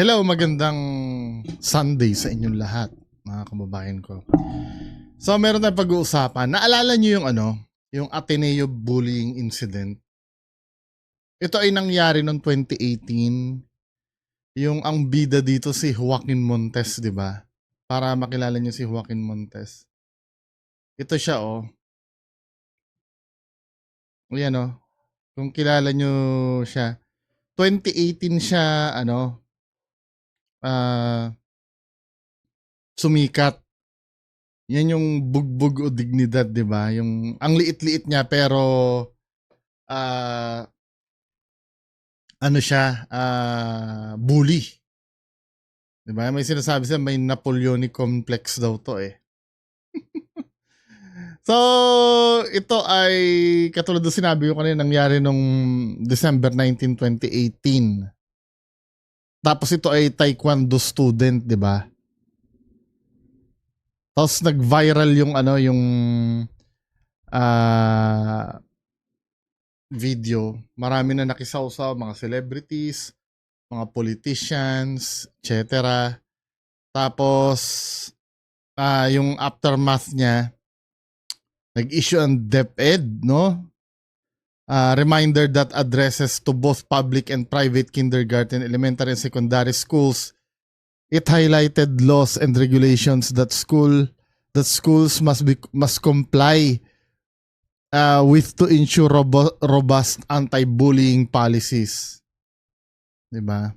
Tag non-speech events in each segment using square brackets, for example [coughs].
Hello, magandang Sunday sa inyong lahat, mga kababayan ko. So, meron tayong pag-uusapan. Naalala niyo yung ano, yung Ateneo bullying incident? Ito ay nangyari noong 2018. Yung ang bida dito si Joaquin Montes, di ba? Para makilala niyo si Joaquin Montes. Ito siya, oh. Ayan, oh. Kung kilala niyo siya. 2018 siya, ano, ah sumikat. Yan yung bugbog o dignidad, 'di ba? Yung ang liit-liit niya pero ah ano siya, ah bully. 'Di ba? May sinasabi siya may Napoleonic complex daw 'to eh. [laughs] so, ito ay katulad ng sinabi ko kanina nangyari nung December 19, 2018. Tapos ito ay taekwondo student, 'di ba? Tapos nag-viral yung ano, yung ah video. Marami na nakisawsaw, mga celebrities, mga politicians, etc. Tapos ah yung aftermath niya nag-issue ang DepEd, no? Ah, reminder that addresses to both public and private kindergarten, elementary and secondary schools. It highlighted laws and regulations that school that schools must be must comply uh, with to ensure robo- robust anti-bullying policies. 'Di ba?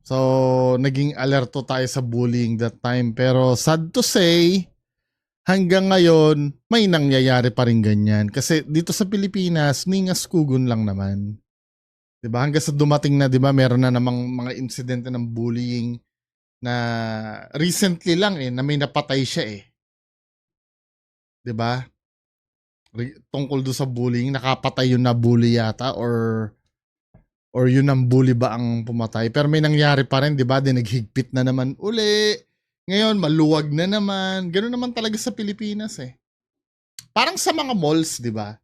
So, naging alerto tayo sa bullying that time. Pero sad to say, hanggang ngayon, may nangyayari pa rin ganyan. Kasi dito sa Pilipinas, ningas kugon lang naman. 'Di ba? Hanggang sa dumating na, 'di ba, meron na namang mga insidente ng bullying na recently lang eh, na may napatay siya eh. 'Di ba? Tungkol do sa bullying, nakapatay yung nabully yata or or yun ang bully ba ang pumatay. Pero may nangyari pa rin, 'di ba? Di naghigpit na naman uli. Ngayon, maluwag na naman. Ganun naman talaga sa Pilipinas eh. Parang sa mga malls, 'di ba?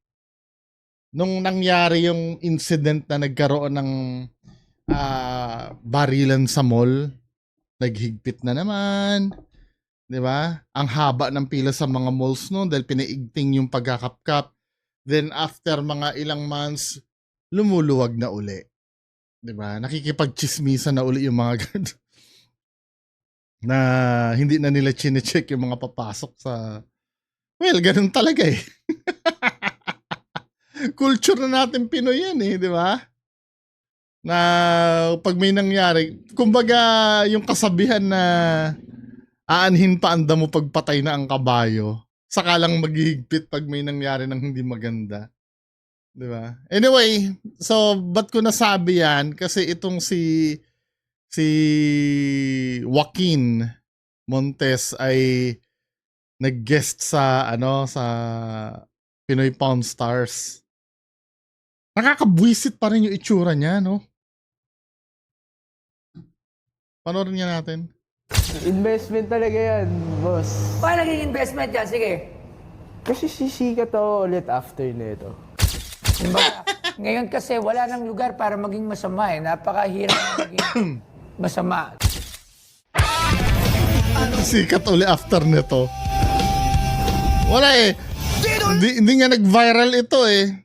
Nung nangyari yung incident na nagkaroon ng ah, barilan sa mall, naghigpit na naman. 'Di ba? Ang haba ng pila sa mga malls noon dahil pinaigting yung pagkakapkap. Then after mga ilang months, lumuluwag na uli. 'Di ba? Nakikipagchismisan na uli yung mga [laughs] ganun. Na hindi na nila chine-check yung mga papasok sa Well, ganun talaga eh. [laughs] Culture na natin Pinoy yan eh, di ba? Na pag may nangyari, kumbaga yung kasabihan na aanhin pa anda mo pagpatay na ang kabayo, saka lang maghihigpit pag may nangyari ng hindi maganda. Di ba? Anyway, so ba't ko nasabi yan? Kasi itong si si Joaquin Montes ay nag-guest sa ano sa Pinoy Pawn Stars. Nakakabwisit pa rin yung itsura niya, no? Panoorin nga natin. Investment talaga yan, boss. Paano naging investment yan? Sige. Kasi sisikat ako ulit after nito. Ngayon kasi wala nang lugar para maging masama eh. Napakahirap maging [coughs] masama. Sikat uli after nito. Wala eh. Hindi, hindi nga nag-viral ito eh.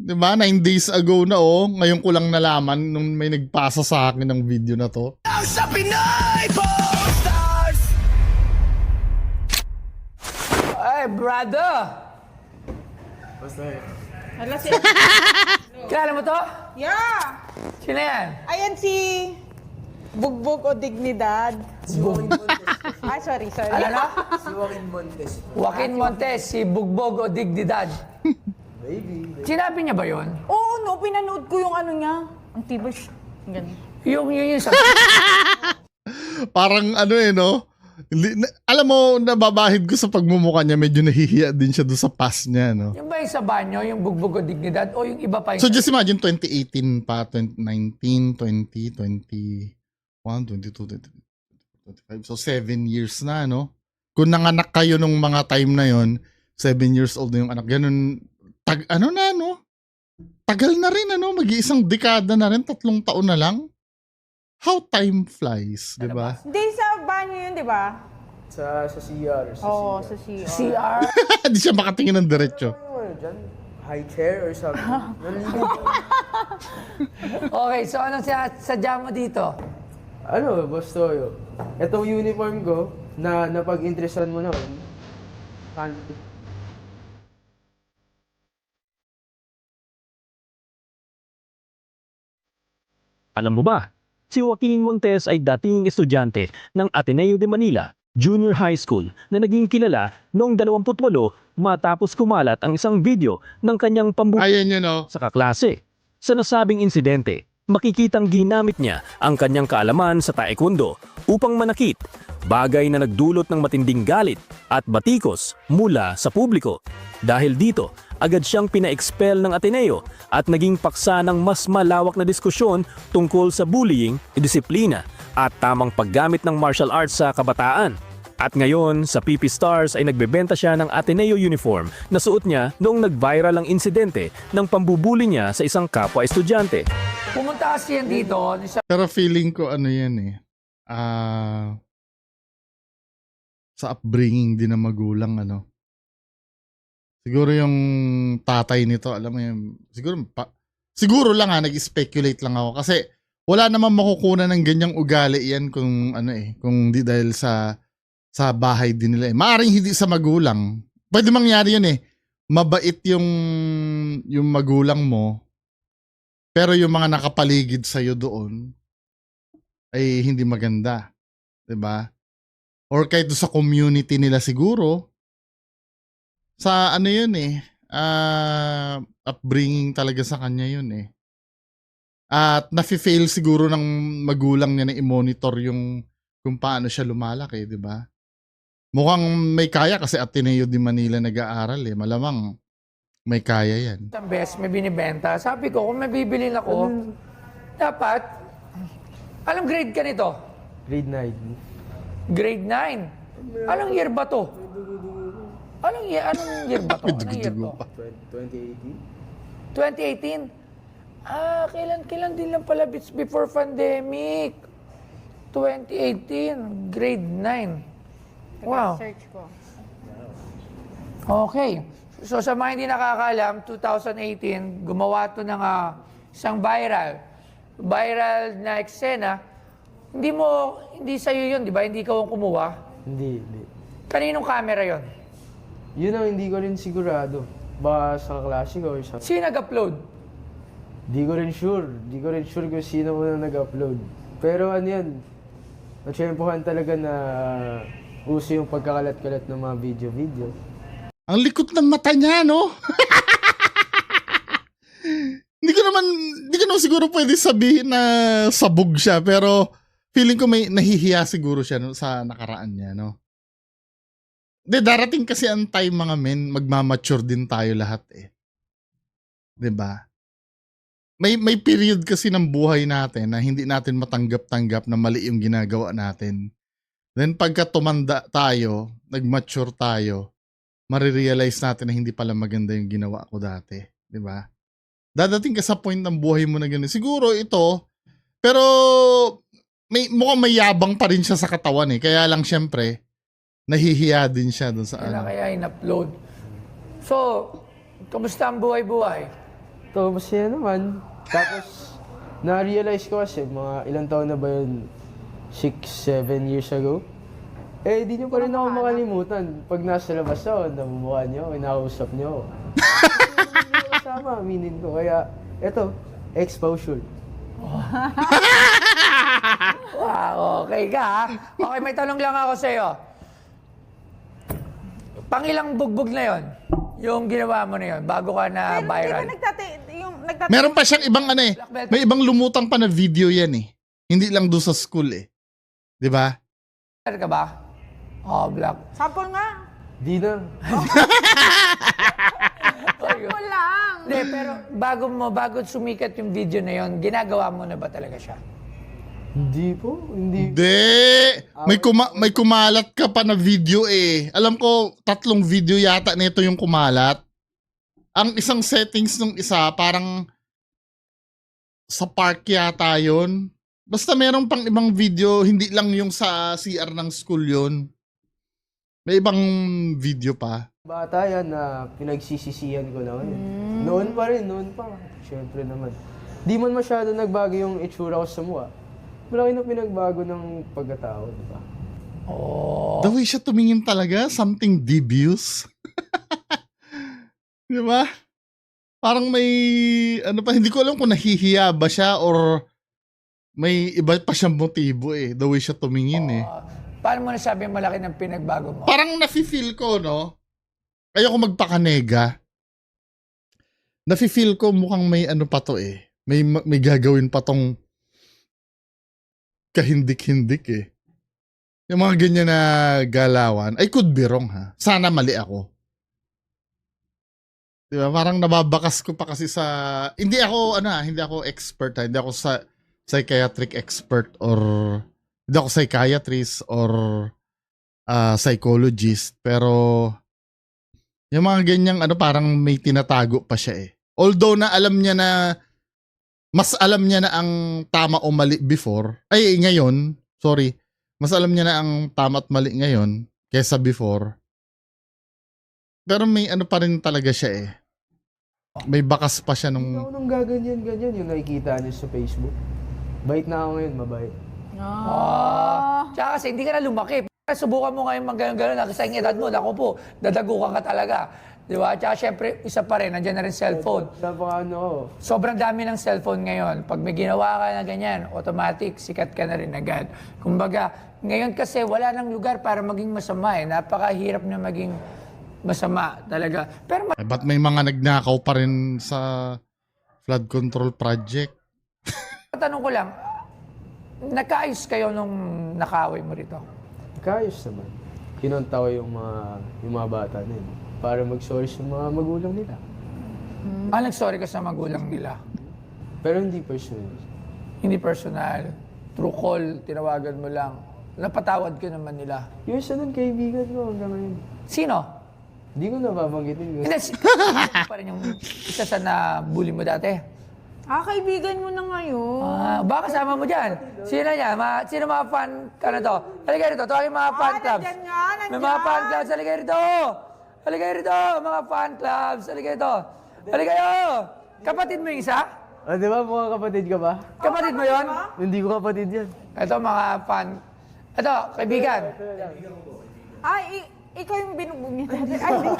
'Di ba? Nine days ago na oh. Ngayon ko lang nalaman nung may nagpasa sa akin ng video na to. Sa Pinoy Stars! Ay, brother! Hala si... [laughs] Kilala mo to? Yeah! Sino yan? Ayan si... Bugbog o Dignidad. Ay, sorry, sorry. Ano na? Si Joaquin Montes. Joaquin Montes, si Bugbog o Dignidad. Baby. Sinabi niya ba yon? Oo, no, pinanood ko yung ano niya. Ang tibay siya. Ganun. Yung, yun, yung sa... [laughs] Parang ano eh no? Hindi- na- alam mo, nababahid ko sa pagmumukha niya, medyo nahihiya din siya doon sa past niya, no? yung ba yung sa banyo, yung Bugbog o Dignidad, o yung iba pa yung... So just imagine 2018 pa, 2019, 20, 21, 22, 25. So seven years na, no? Kung nanganak kayo nung mga time na yon, seven years old na yung anak. Ganun, tag, ano na, no? Tagal na rin, ano? Mag-iisang dekada na rin, tatlong taon na lang. how time flies, di ba? Hindi sa banyo yun, di ba? Sa, sa CR. Sa Oo, CR. sa CR. CR? Hindi siya makatingin ng diretso. Ano dyan? High chair or something. [laughs] Naliligo. [laughs] Okay, so anong sa sadya mo dito? Ano, Boss Toyo? Itong uniform ko, na napag-interesan mo naman. Kan- Alam mo ba, si Joaquin Montes ay dating estudyante ng Ateneo de Manila Junior High School na naging kilala noong 28 matapos kumalat ang isang video ng kanyang pambubuhay Ayan yun, oh. sa kaklase. Sa nasabing insidente, makikitang ginamit niya ang kanyang kaalaman sa taekwondo upang manakit, bagay na nagdulot ng matinding galit at batikos mula sa publiko. Dahil dito, agad siyang pina-expel ng Ateneo at naging paksa ng mas malawak na diskusyon tungkol sa bullying, disiplina at tamang paggamit ng martial arts sa kabataan. At ngayon, sa PP Stars ay nagbebenta siya ng Ateneo uniform na suot niya noong nag-viral ang insidente ng pambubuli niya sa isang kapwa estudyante. Pumunta kasi yan dito. Pero feeling ko ano yan eh. Ah sa upbringing din ng magulang ano. Siguro yung tatay nito, alam mo yung siguro pa, siguro lang ha, nag-speculate lang ako kasi wala namang makukunan ng ganyang ugali yan kung ano eh, kung di dahil sa sa bahay din nila eh. Maaring hindi sa magulang. Pwede mangyari yun eh. Mabait yung yung magulang mo, pero yung mga nakapaligid sa doon ay hindi maganda, 'di ba? Or kahit sa community nila siguro sa ano 'yun eh, ah upbringing talaga sa kanya 'yun eh. At nafi-fail siguro ng magulang niya na i-monitor yung kung paano siya lumalaki, 'di ba? Mukhang may kaya kasi Ateneo de Manila nag-aaral eh. Malamang may kaya 'yan. isang best may binibenta. Sabi ko, kung may bibilin ako, dapat, alam grade ka nito? Grade 9. Grade 9. Anong year ba to? Anong year, anong year ba to? Anong year to? 2018? 2018? Ah, kailan, kailan din lang pala bits before pandemic. 2018, grade 9. Wow. Search ko. Okay. So sa mga hindi nakakaalam, 2018, gumawa to ng ah, isang viral. Viral na eksena. Hindi mo, hindi sa'yo yun, di ba? Hindi ka kumuha. Hindi, hindi. Kaninong camera yon? Yun ang hindi ko rin sigurado. Baka sa klase ko or sa... Sino nag-upload? Di ko rin sure. Di ko rin sure kung sino muna nag-upload. Pero ano yan, natsyempohan talaga na uso yung pagkakalat-kalat ng mga video-video. Ang likot ng mata niya, no? [laughs] hindi ko naman, hindi ko naman siguro pwede sabihin na sabog siya, pero feeling ko may nahihiya siguro siya no, sa nakaraan niya, no? De, darating kasi ang time mga men, magmamature din tayo lahat eh. ba? May may period kasi ng buhay natin na hindi natin matanggap-tanggap na mali yung ginagawa natin. Then pagka tumanda tayo, nag-mature tayo, marirealize natin na hindi pala maganda yung ginawa ko dati. Di ba? Dadating ka sa point ng buhay mo na ganun. Siguro ito, pero may, mukhang may yabang pa rin siya sa katawan eh. Kaya lang syempre, nahihiya din siya dun sa ano. kaya in-upload? So, kamusta ang buhay-buhay? Ito, masaya naman. Tapos, na-realize ko kasi, mga ilang taon na ba yun? 6, 7 years ago? Eh, di nyo pa rin ako makalimutan. Pag nasa labas ako, namumukha nyo, inausap nyo. Kasama, [laughs] aminin ko. Kaya, eto, exposure. [laughs] Wow, okay ka ha? Okay, may tanong lang ako sa'yo. Pangilang bugbog na yon yung ginawa mo na yon bago ka na Pero viral? nagtate... Yung nagtate... Meron pa siyang ibang ano eh. May ibang lumutang pa na video yan eh. Hindi lang doon sa school eh. Di ba? ka ba? Oh, black. Sample nga. Di [laughs] na. Sample lang. Hindi, pero bago mo, bago sumikat yung video na yon ginagawa mo na ba talaga siya? Hindi po. Hindi. Hindi. May, kuma- may kumalat ka pa na video eh. Alam ko, tatlong video yata nito yung kumalat. Ang isang settings nung isa, parang sa park yata yun. Basta meron pang ibang video, hindi lang yung sa CR ng school yun. May ibang video pa. Bata yan na pinagsisisihan ko na ngayon. Noon pa rin, noon pa. Siyempre naman. Di man masyado nagbago yung itsura ko sa mukha. Malaki na pinagbago ng pagkatao, di ba? The way siya tumingin talaga, something devious. [laughs] Di ba? Parang may, ano pa, hindi ko alam kung nahihiya ba siya or may iba pa siyang motibo eh. The way siya tumingin eh. Paano mo nasabi malaki ng pinagbago mo? Parang nafe-feel ko, no? Ayoko magpakanega. Nafe-feel ko mukhang may ano pa to eh. May, may gagawin pa tong kahindik-hindik eh. Yung mga ganyan na galawan. I could be wrong ha. Sana mali ako. Di ba? Parang nababakas ko pa kasi sa... Hindi ako, ano ha, hindi ako expert ha. Hindi ako sa psychiatric expert or... Hindi ako psychiatrist or ah, psychologist. Pero yung mga ganyang ano parang may tinatago pa siya eh. Although na alam niya na mas alam niya na ang tama o mali before. Ay ngayon, sorry. Mas alam niya na ang tama at mali ngayon kaysa before. Pero may ano pa rin talaga siya eh. May bakas pa siya nung ako nang gaganyan-ganyan yung nakikita niyo sa Facebook. Bait na ako ngayon, mabait. Ah. Tsaka kasi hindi ka na lumaki. Subukan mo ngayon mag-gano'n na sa edad mo. Naku po, dadagukan ka talaga. Di ba? Tsaka syempre, isa pa rin, nandiyan na rin cellphone. Napaka ano. Sobrang dami ng cellphone ngayon. Pag may ginawa ka na ganyan, automatic, sikat ka na rin agad. Kumbaga, ngayon kasi wala nang lugar para maging masama eh. Napakahirap na maging masama talaga. Pero eh, ba't may mga nagnakaw pa rin sa flood control project? matanong ko lang, nagkaayos kayo nung nakaway mo rito? Kayos naman. Kinonta ko yung mga, yung mga bata na yun. Para mag-sorry sa mga magulang nila. Ah, nag-sorry ka sa magulang nila. Pero hindi personal. Hindi personal. True call, tinawagan mo lang. Napatawad ka naman nila. Yung isa nun, kaibigan ko hanggang ngayon. Sino? Hindi ko nababanggitin. Hindi, [laughs] pa rin yung isa sa na-bully mo dati. Ah, kaibigan mo na ngayon. Ah, baka kasama mo dyan. Sino niya? Ma, sino mga fan, ano to? Halika rito, tawagin mga fan Ah, clubs. nandyan nga, May mga nandyan. fan clubs, halika rito. Halika rito, mga fan clubs. Halika rito. Halika kayo. Kapatid mo yung isa? Ah, di ba mga kapatid ka ba? Kapatid mo yon? Hindi ko kapatid yan. Ito mga fan. Ito, kaibigan. Ay, i- ikaw yung binubog niya dati. [laughs] Ay, di-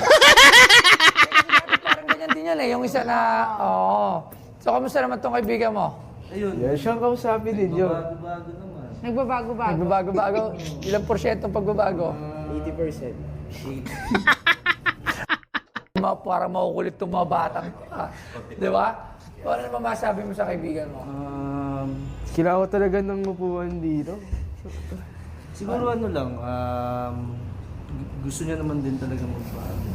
Parang ganyan din yan eh. Yung isa na, oo. So, kamusta naman tong kaibigan mo? Yan, siyang kausapin din yun. nagbabago-bago. Nagbabago-bago. [laughs] Ilang porsyentong pagbabago? 80%. [laughs] Ma, para makukulit itong mga batang ah. Di ba? O, Ano naman masabi mo sa kaibigan mo? Um, Kailangan ko talaga ng upuan dito. siguro ano lang, um, gu- gusto niya naman din talaga magbago.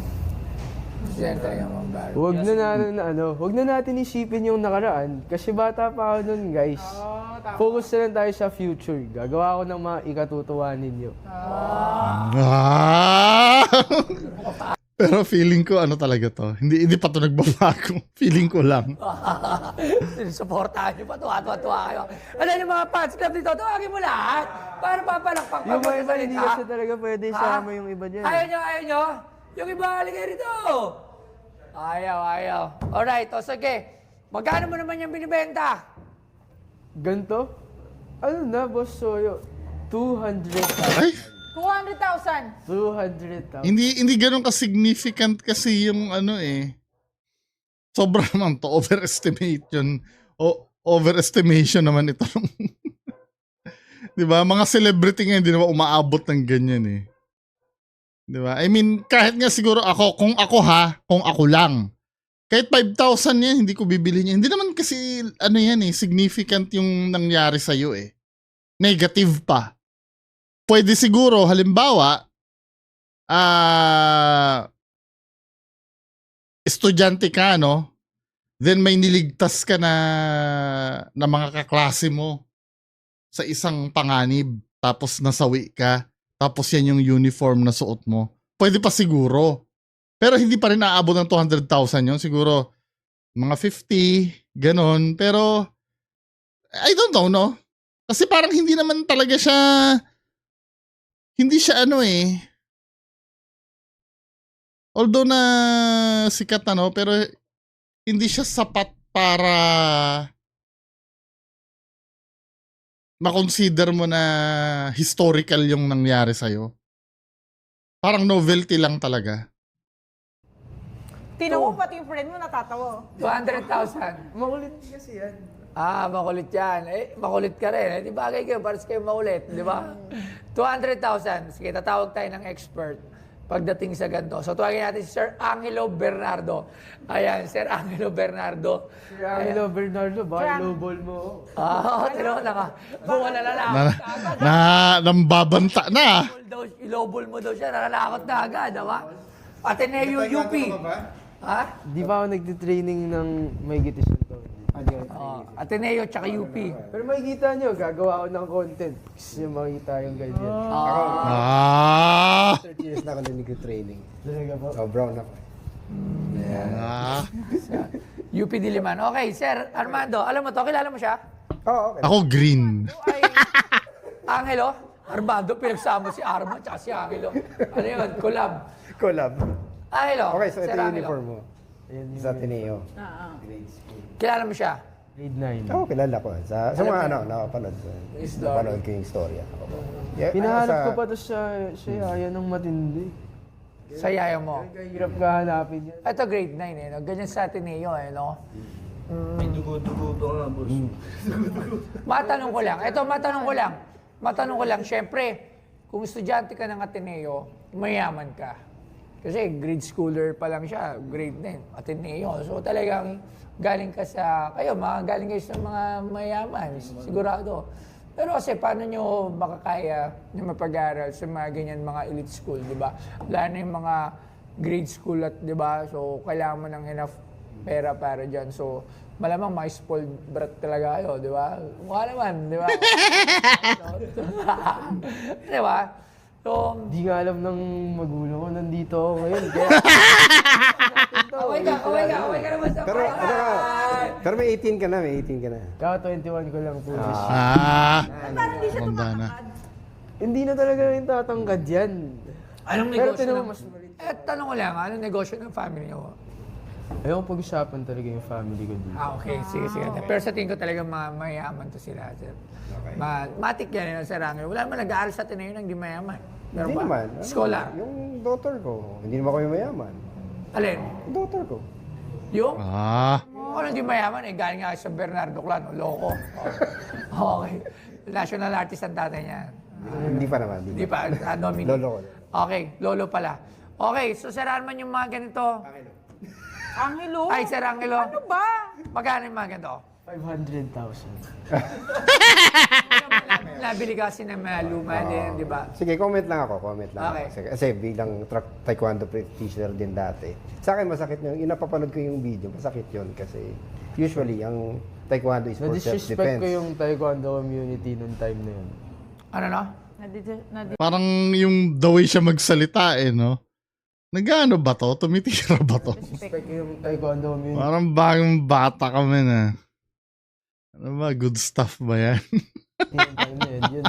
Yan talaga mga bago. Huwag na natin na ano, huwag na natin isipin yung nakaraan kasi bata pa ako nun, guys. Focus na lang tayo sa future. Gagawa ko ng mga ikatutuwa ninyo. Ah! [laughs] Pero feeling ko ano talaga to. Hindi hindi pa to nagbabago. [laughs] Feeling ko lang. [laughs] Sinusuportahan niyo pa, tuwa-tuwa-tuwa kayo. Ano yung mga fans club dito? Tawagin mo lahat. Para papalakpak pa Yung mga iba, hindi kasi talaga pwede Ha? isama yung iba dyan. Ayaw nyo, ayaw nyo? Yung iba, halika rito. Ayaw, ayaw. Alright, o sige. Magkano mo naman yung binibenta? Ganto? Ano na, boss Soyo? 200,000. Ay, 200,000. 200,000. hindi hindi ganoon ka-significant kasi yung ano eh. Sobra naman to. Overestimation. O, overestimation naman ito. [laughs] 'Di ba? Mga celebrity nga hindi naman umaabot ng ganyan eh. 'Di ba? I mean, kahit nga siguro ako, kung ako ha, kung ako lang. Kahit 5,000 yan, hindi ko bibili niya. Hindi naman kasi, ano yan eh, significant yung nangyari sa'yo eh. Negative pa. Pwede siguro, halimbawa, ah estudyante ka, no? Then may niligtas ka na na mga kaklase mo sa isang panganib tapos nasawi ka tapos yan yung uniform na suot mo. Pwede pa siguro. Pero hindi pa rin aabot ng 200,000 yun. Siguro mga 50, ganon. Pero I don't know, no? Kasi parang hindi naman talaga siya hindi siya ano eh. Although na sikat ano, pero hindi siya sapat para makonsider mo na historical yung nangyari sa'yo. Parang novelty lang talaga. Tinan mo, pati yung friend mo natatawa. 200,000. [laughs] Makulit kasi yan. Ah, makulit yan. Eh, makulit ka rin. Eh, di bagay kayo, pares kayo makulit, di ba? 200,000. Sige, tatawag tayo ng expert pagdating sa ganito. So, tuwagin natin si Sir Angelo Bernardo. Ayan, Sir Angelo Bernardo. Si Angelo Bernardo, baka lowball mo. Ah, [laughs] tino na ka. Buwala na lang. Na, na nambabanta na. Ilobol mo daw siya, nananakot na agad, diba? Ateneo UP. Ha? Di ba ako nagtitraining ng may gitis yung taon? Oh, Ateneo tsaka UP. Pero makikita nyo, gagawa ako ng content. Gusto nyo makita yung ganyan. Ah. 30 years na ako na nag-training. Talaga po. Oh, brown ako. ah. UP Diliman. Okay, Sir Armando, alam mo to, kilala mo siya? Oo, okay. Ako green. Ay, Angelo? Armando, pinagsama si Arma tsaka si Angelo. Ano yun? Collab. Collab. Angelo. Okay, so ito Sir yung Angelo. uniform mo. Yung Sa Ateneo. Kilala mo siya? grade 9. Oo, kilala ko. Sa, sa mga ano, yun? nakapanood. Sa, Story. napanood ko yung storya. Yeah, Pinahanap ano, sa- ko pa to siya, siya ayaw ng matindi. Sa yaya mo. Kahirap ka hanapin yan. Ito grade 9 eh. No? Ganyan sa Ateneo eh. No? May dugo-dugo pa nga, boss. [laughs] Matanong ko lang. Ito, matanong ko lang. Matanong ko lang. Siyempre, kung estudyante ka ng Ateneo, mayaman ka. Kasi grade schooler pa lang siya, grade 9, Ateneo. So talagang galing ka sa, kayo, mga, galing kayo sa mga mayaman, sigurado. Pero kasi paano nyo makakaya na mapag-aral sa mga ganyan mga elite school, di ba? Wala na yung mga grade school at, di ba? So, kailangan mo ng enough pera para dyan. So, malamang may spoiled brat talaga kayo, di ba? Mukha naman, di ba? [laughs] [laughs] di ba? So, Di nga alam ng magulang ko, nandito ako ngayon. Kaya, kaway ka, kaway ka, kaway ka naman sa Pero, ano ka, pero may 18 ka na, may 18 ka na. kaka 21 ko lang po. year. Ah. Parang di siya Tanda na. tumatangkad. Hindi na talaga rin tatangkad yan. Anong Pero negosyo tinan mo, ng... mas maliit. Eh, tanong ko lang, anong negosyo ng family niyo? Ayaw ko pag-usapan talaga yung family ko dito. Ah, okay. Sige, sige. Pero sa tingin ko talaga ma mayaman to sila. Sir. Ma matik yan yun sa Rangel. Wala naman nag-aaral sa Ateneo nang di mayaman. Meron Hindi ba? naman. Ano. Yung daughter ko, hindi naman kami mayaman. Alin? Yung daughter ko. Yung? Ah. Kung hindi mayaman, eh, galing nga sa Bernardo Clano. Loko. [laughs] Oh. okay. National artist ang tatay niya. Hindi pa naman. Hindi pa, uh, nominee. Lolo ko. Okay, lolo pala. Okay, so Sir Arman yung mga ganito. Angelo. Ay, Sir Angelo. Ano ba? Magkano yung mga ganito? 500,000. [laughs] Nabili kasi ng mga luma din, di ba? Sige, comment lang ako, comment lang Okay. ako. Kasi, kasi bilang tra- taekwondo practitioner din dati, sa akin masakit yung, yung napapanood ko yung video, masakit yun kasi usually ang taekwondo is for Na-disrespect self-defense. ko yung taekwondo community nung time na yun. Ano no? Nadi- nadi- Parang yung the way siya magsalita eh, no? Nagano ba to? Tumitira ba to? Respect ko yung taekwondo community. Parang bagong bata kami na. Ano ba? Good stuff ba yan? [laughs] time na yun, yun,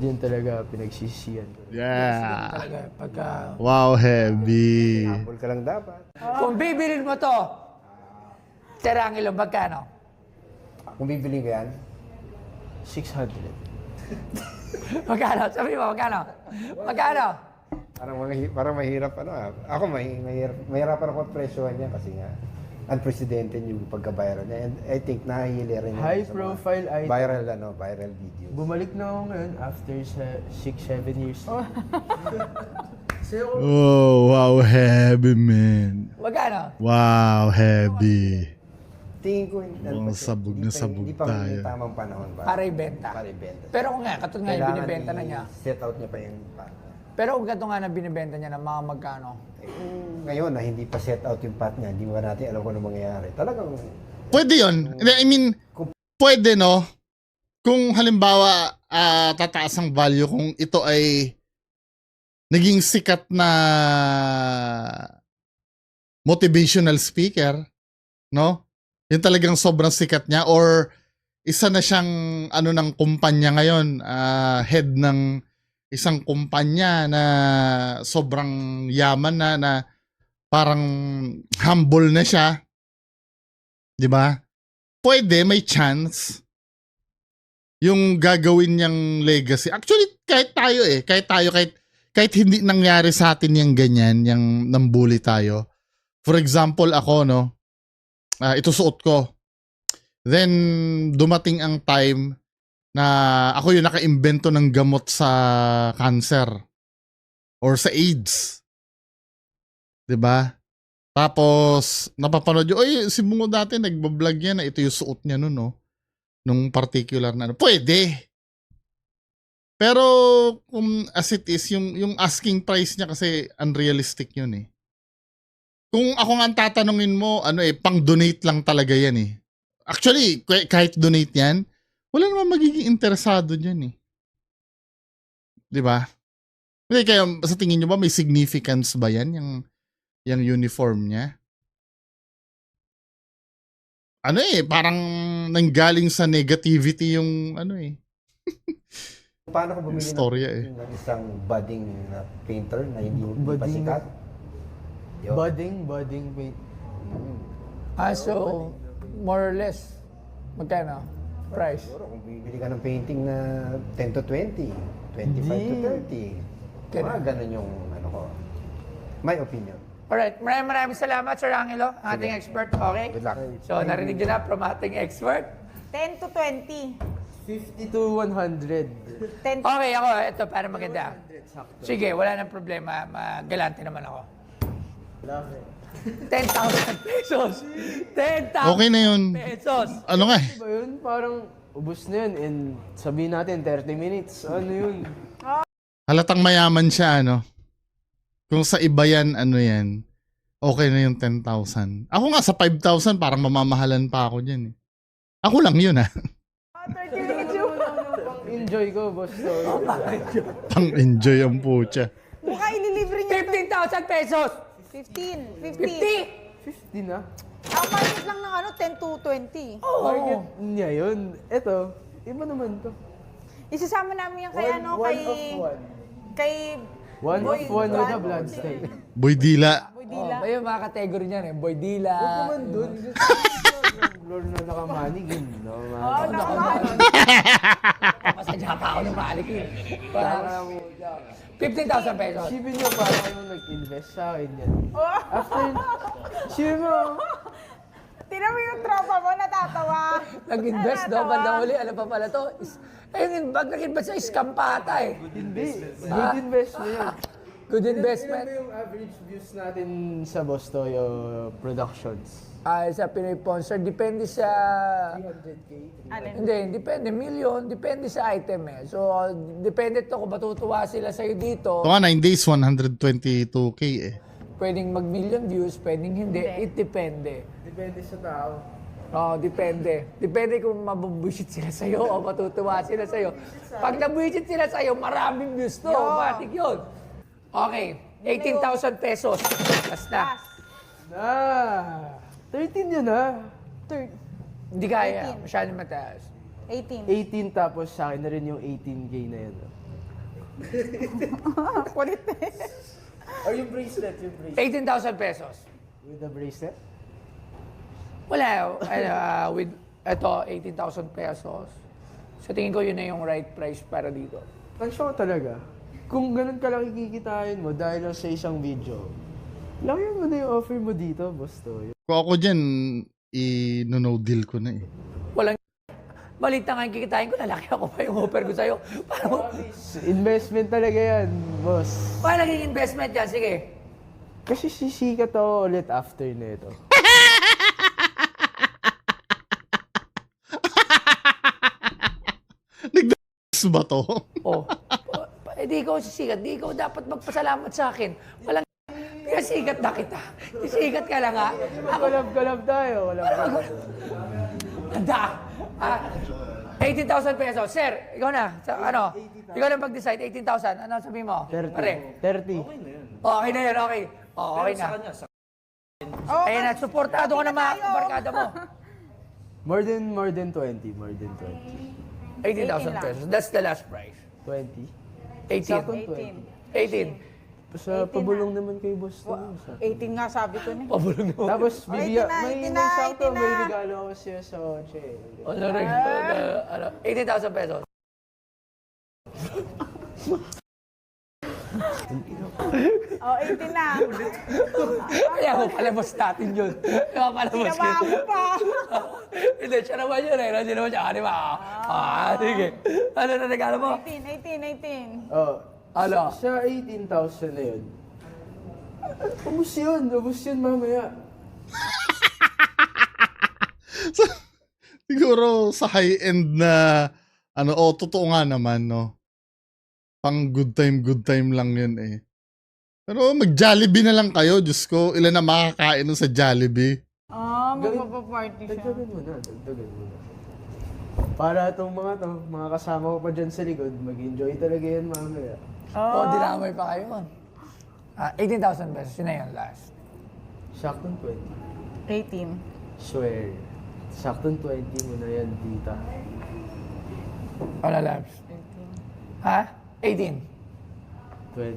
yun talaga pinagsisiyan ko. yeah. Talaga, pagka... Wow, heavy. Humble ka lang dapat. Kung bibilin mo to, Sir Angelo, magkano? Kung bibili ko yan, 600. [laughs] Magkano? Sabi mo, magkano? Magkano? parang, mahi- parang mahirap ano ah. Ako may mahirap, mahirapan ako presyohan niya kasi nga unprecedented yung pagka-viral niya. And I think nahihili rin yan High sa mga profile item. viral ano, viral videos. Bumalik na ako ngayon after sa 6-7 years. [laughs] Oh, wow, heavy, man. Magkano? Wow, heavy. Tingin ko hindi Mukhang sabog na sabog hindi pa tayo. yung tamang panahon ba? Para ibenta. Para ibenta. Pero kung nga, katulad nga yung binibenta na niya. set out niya pa yung path. Pero kung ganito nga na binibenta niya ng mga magkano? Eh, kung ngayon na hindi pa set out yung path niya, hindi ba natin alam kung ano mangyayari. Talagang Pwede yun. Hindi, I mean, pwede no? Kung halimbawa ah, tataas ang value kung ito ay naging sikat na motivational speaker, no? Yung talagang sobrang sikat niya or isa na siyang ano ng kumpanya ngayon, ah, head ng isang kumpanya na sobrang yaman na na parang humble na siya. 'Di ba? Pwede may chance yung gagawin niyang legacy. Actually, kahit tayo eh, kahit tayo kahit kahit hindi nangyari sa atin yung ganyan, yung nambuli tayo. For example, ako no, ah, ito suot ko. Then dumating ang time na ako yung naka-imbento ng gamot sa cancer or sa AIDS. 'Di ba? Tapos napapanood yung, oy, si Bungo dati nagbablog yan na ito yung suot niya noon, no? Nung particular na ano. Pwede. Pero kung as it is, yung, yung asking price niya kasi unrealistic yun eh. Kung ako nga ang tatanungin mo, ano eh, pang-donate lang talaga yan eh. Actually, kah- kahit donate yan, wala naman magiging interesado dyan eh. Di ba? Hindi, kaya sa tingin nyo ba may significance ba yan, yung, yung uniform niya? Ano eh, parang nanggaling sa negativity yung ano eh. [laughs] Paano ko bumili Istorya eh. ng, ng isang budding na painter na hindi, hindi pa Budding sikat? Yun. Budding, budding, wait. Ah, so, more or less, magkano? Price? Siguro kung bibili ka ng painting na 10 to 20, 25 to Hindi. 30. Mga ganun yung ano ko. My opinion. Alright, maraming maraming salamat, Sir Angelo, ang ating expert. Okay? Good luck. So, narinig nyo na from ating expert. 10 to 20. 50 to 100. 10 Okay, ako, ito para maganda. Sige, wala nang problema. Magalante naman ako. 10,000 [laughs] pesos! 10,000 Okay na yun. pesos! Ano nga eh. Ba yun? Parang ubus na yun and sabihin natin 30 minutes. Ano yun? Halatang mayaman siya, ano. Kung sa iba yan, ano yan, okay na yung 10,000. Ako nga sa 5,000, parang mamamahalan pa ako dyan eh. Ako lang yun ah. 30 minutes yung... Enjoy ko, boss. So, Pang enjoy ang pucha. Mukha ililibre niya. 15,000 pesos! 15. 50! 50. 50 na. Ang market lang ng ano, 10 to 20. Market niya yun. Ito, iba naman to. Isasama namin yan kay One- ano, one kay... of one. Kay... One Boy of one with a Brad. bloodstain. Boy Dila. Boy Oh, Dila. ba yung mga category niyan eh? Boy Dila. naman dun. [laughs] Lord na nakamanig yun. No, man. Oh, nakamahal. Pasadya [laughs] pa ako ng malik eh. Parang 15,000 pesos. Isipin niyo parang yung nag-invest sa akin yan. After, isipin mo, Tinan mo yung tropa mo, natatawa. [laughs] Nag-invest daw, bandang uli. Ano pa pala to? Is, ayun, pag nag-invest sa scam pa ata eh. hindi. Good investment yun. [laughs] Good investment. ba yung average views natin sa Bostoyo Productions? Ay, sa Pinoy Sponsor, depende sa... 300k? Alin? Hindi, depende. Million, depende sa item eh. So, depende to kung matutuwa sila sa'yo dito. Ito nga, 9 days, 122k eh. Pwedeng mag-million views, pwedeng hindi. It depende. Depende sa tao. Oh, depende. Depende kung mabubuisit sila sa'yo o matutuwa sila sa'yo. Pag nabuisit sila sa'yo, maraming views to. Matik yun. Okay, 18,000 pesos. Basta. Na! 13 yun ha. Third. Hindi kaya. Masyadong mataas. 18. 18 tapos sa akin na rin yung 18k na yun. [laughs] Kulit. Or yung bracelet, yung bracelet. 18,000 pesos. With the bracelet? Wala. Ano, ah, with ito, 18,000 pesos. So tingin ko yun na yung right price para dito. Tansya ko talaga. Kung ganun ka lang kikitain mo dahil lang sa isang video, laki mo na yung offer mo dito, Bostoyo. Kung ako dyan, i-no deal ko na eh. Walang Balit na nga yung kikitain ko, lalaki ako pa yung offer ko sa'yo. Para mo, Investment talaga yan, boss. paano naging investment yan? Sige. Kasi sisikat ako ulit after nito. [laughs] Nag ba to? Oh. Eh, di ikaw sisikat. Di ikaw dapat magpasalamat sa akin. Walang Pinasikat na kita. Sisikat ka lang ha. Ako, Collab-collab tayo, collab-collab. handa. Ah, 18,000 pesos. Sir, ikaw na. Sa, ano? Ikaw na mag-decide. 18,000. Ano sabi mo? 30. Pare. 30. Oh, okay na yun. Okay. Oh, okay na. Oh, Ayan na. Supportado ko na mga barkada mo. [laughs] More than, more than 20, more than 20. 18,000 lang. pesos. That's the last price. 20? 18. Saktong 18. 18. Sa pabulong naman kay boss. Sa- 18 nga sabi ko na. Pabulong mo. Tapos, Oh, bibiya, 18 na, may, 18 may na, sakto, 18 na. may regalo ako siya sa Oche. Ano rin? Ano, 18,000 pesos. Oh, 18 na. Kaya mo palabas natin yun. Kaya palabas Sinama yun. ako pa. Hindi, siya naman yun eh. Hindi naman siya. Di ba? Ah, sige. Ano na regalo mo? 18, 18, 18. Oh, Ano? sa 18,000 na yun. [laughs] Ubus yun, ubus yun mamaya. [laughs] Siguro sa high-end na, ano, oh, totoo nga naman, no? Pang good time, good time lang yun eh. Pero mag-Jollibee na lang kayo, Diyos ko. Ilan na makakain nun sa Jollibee? Ah, magpapaparty siya. Dagdagan mo na, dagdagan mo na. Para itong mga to, mga kasama ko pa dyan sa likod, mag-enjoy talaga yan mamaya. Oh, dinamay pa kayo man. Ah, 18,000 pesos. Yun na yun last. Saktong 20. 18. Swear. Saktong 20 mo na yan, tita. Wala labs. Ha? 18. 20.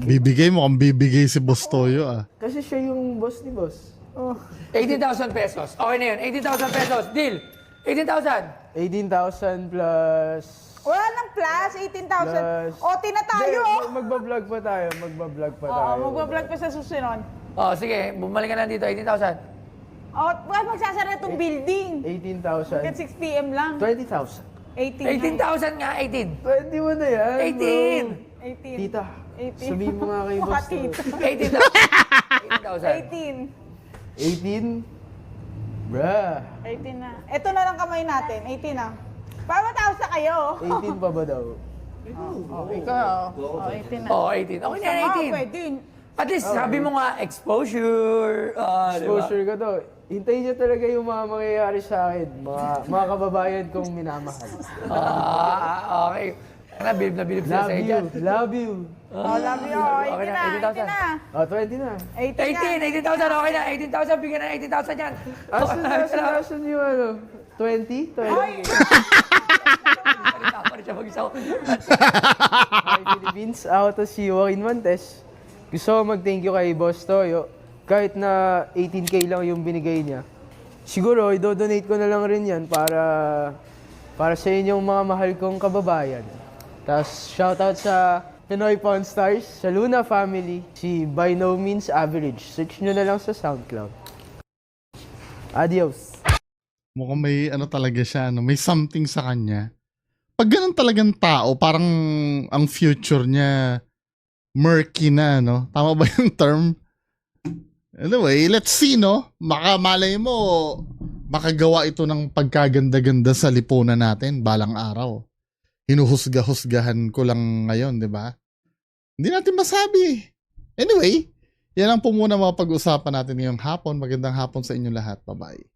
Bibigay mo kung bibigay si Boss Toyo ah. Kasi siya yung boss ni boss. Oh. 18,000 pesos. Okay na yun. 18,000 pesos. Deal. 18,000. 18,000 plus... Wala nang plus, 18,000. Plus... OT na tayo, Hindi, oh. mag- Magbablog pa tayo, magbablog pa Oo, tayo. magbablog pa sa susunod. Oh, sige. Bumalik ka lang dito. 18,000. Oh, wala magsasara itong building. 18,000. Hanggang 6 p.m. lang. 20,000. 18. 18,000 nga. 18. 20 mo na yan, 18. bro. 18. Tita, 18. sabihin mo nga kay [laughs] boss to. tita. 18,000. 18,000. 18. 18? Bruh. 18 na. Ito na lang kamay natin. 18 na. Para mataos na kayo. 18 pa ba daw? Oh, ikaw. Oh, 18 na. Oh, 18. Okay na yan, Sama, 18. pwede. At least, sabi mo nga, exposure. Ah, di ba? Exposure ka daw. Hintayin niyo talaga yung mga mangyayari sa akin. Mga, mga kababayan kong minamahal. Ah, okay. Na, bilib na bilib sila Love sa'yo you. dyan. Love you. Oh, love you. Oh, 18 Okay na, na. 18 na. Oh, 20 na. 18 na. 18, 18,000, okay na. 18,000, bigyan na 18,000 yan. Asan, asan, asan yung ano? 20? 20? [laughs] Salita pa rin siya mag-isa. Hi Philippines, ako to si Joaquin Montes. Gusto ko mag-thank you kay Boss Toyo. Kahit na 18k lang yung binigay niya. Siguro, i-donate ko na lang rin yan para para sa inyong mga mahal kong kababayan. Tapos, shoutout sa Pinoy Pawn Stars, sa Luna Family, si By No Means Average. Search nyo na lang sa SoundCloud. Adios! Mukhang may ano talaga siya, no? may something sa kanya. Pag ganun talagang tao, parang ang future niya murky na, no? Tama ba [laughs] yung term? Anyway, let's see, no? Makamalay mo, makagawa ito ng pagkaganda-ganda sa lipunan natin balang araw. Hinuhusga-husgahan ko lang ngayon, di ba? Hindi natin masabi. Anyway, yan lang po muna mga pag-usapan natin ngayong hapon. Magandang hapon sa inyo lahat. Bye-bye.